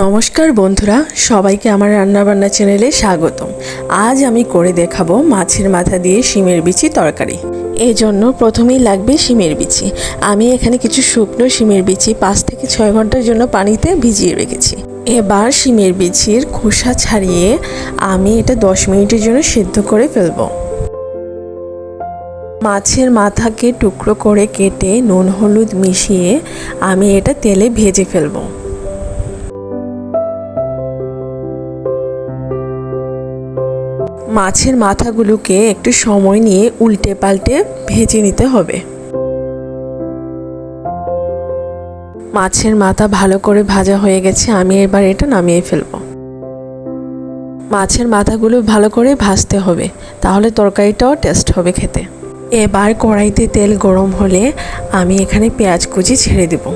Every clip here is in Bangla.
নমস্কার বন্ধুরা, সবাইকে আমার রান্নাবান্না চ্যানেলে স্বাগতম। আজ আমি করে দেখাবো মাছের মাথা দিয়ে শিমের বিচি তরকারি। এই জন্য প্রথমেই লাগবে শিমের বিচি। আমি এখানে কিছু শুকনো শিমের বিচি পাঁচ থেকে ছয় ঘণ্টার জন্য পানিতে ভিজিয়ে রেখেছি। এবার শিমের বিচির খোসা ছাড়িয়ে আমি এটা দশ মিনিটের জন্য সিদ্ধ করে ফেলব। মাছের মাথাকে টুকরো করে কেটে নুন হলুদ মিশিয়ে আমি এটা তেলে ভেজে ফেলব। মাছের মাথাগুলোকে একটু সময় নিয়ে উল্টে পাল্টে ভেজে নিতে হবে। মাছের মাথা ভালো করে ভাজা হয়ে গেছে, আমি এবার এটা নামিয়ে ফেলব। মাছের মাথাগুলো ভালো করে ভাজতে হবে, তাহলে তরকারিটাও টেস্ট হবে খেতে। এবার কড়াইতে তেল গরম হলে আমি এখানে পেঁয়াজ কুচি ছেড়ে দেবো।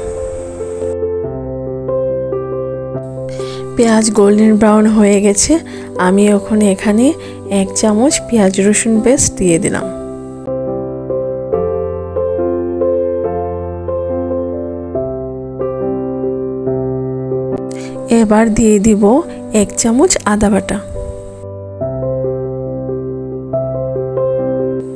পেঁয়াজ গোল্ডেন ব্রাউন হয়ে গেছে আমি ওখানে এখানে এক চামচ পেঁয়াজ রসুন পেস্ট দিয়ে দিলাম। এবার দিয়ে দিব এক চামচ আদা বাটা।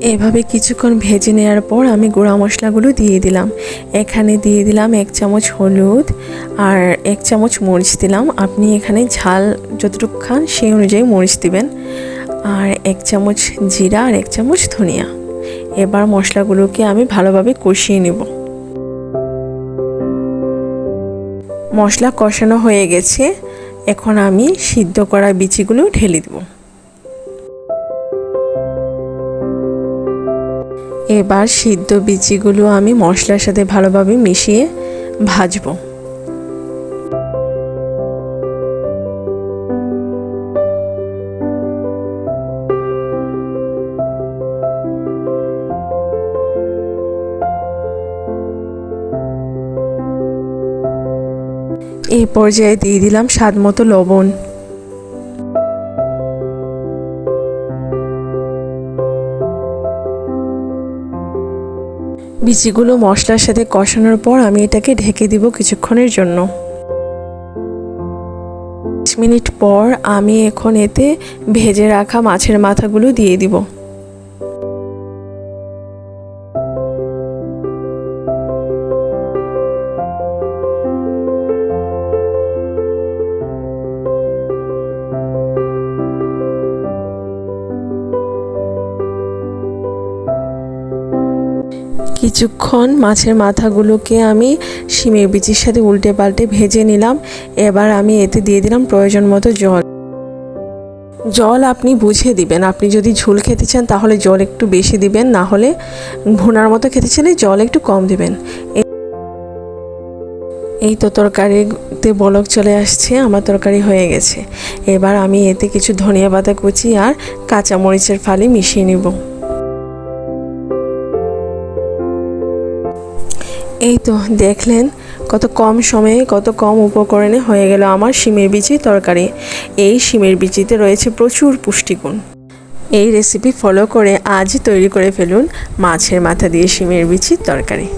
এভাবে কিছুক্ষণ ভেজে নেওয়ার পর আমি গুঁড়া মশলাগুলো দিয়ে দিলাম। এখানে দিয়ে দিলাম এক চামচ হলুদ আর এক চামচ মরিচ দিলাম। আপনি এখানে ঝাল যতটুকু খান সেই অনুযায়ী মরিচ দিবেন। আর এক চামচ জিরা আর এক চামচ ধনিয়া। এবার মশলাগুলোকে আমি ভালোভাবে কষিয়ে নেব। মশলা কষানো হয়ে গেছে। এখন আমি সিদ্ধ করা বিচিগুলো ঢেলে দেবো। এবার সিদ্ধ বিচিগুলো আমি মশলার সাথে ভালোভাবে মিশিয়ে ভাজবো। এই পর্যায়ে দিয়ে দিলাম স্বাদ মতো লবণ। বিচিগুলো মশলার সাথে কষানোর পর আমি এটাকে ঢেকে দিব কিছুক্ষণের জন্য। মিনিট পর আমি এখন এতে ভেজে রাখা মাছের মাথাগুলো দিয়ে দিব। কিছুক্ষণ মাছের মাথাগুলোকে আমি শিমের বিচির সাথে উল্টে পাল্টে ভেজে নিলাম। এবার আমি এতে দিয়ে দিলাম প্রয়োজন মতো জল। জল আপনি বুঝে দিবেন। আপনি যদি ঝোল খেতে চান তাহলে জল একটু বেশি দিবেন, না হলে ভুনার মতো খেতে চাইলে জল একটু কম দিবেন। এই তো তরকারিতে বলক চলে আসছে, আমার তরকারি হয়ে গেছে। এবার আমি এতে কিছু ধনিয়া পাতা কুচি আর কাঁচামরিচের ফালি মিশিয়ে নিব। এই তো দেখলেন, কত কম সময়ে, কত কম উপকরণে হয়ে গেল আমার শিমের বিচি তরকারি। এই শিমের বিচিতে রয়েছে প্রচুর পুষ্টিগুণ। এই রেসিপি ফলো করে আজই তৈরি করে ফেলুন মাছের মাথা দিয়ে শিমের বিচির তরকারি।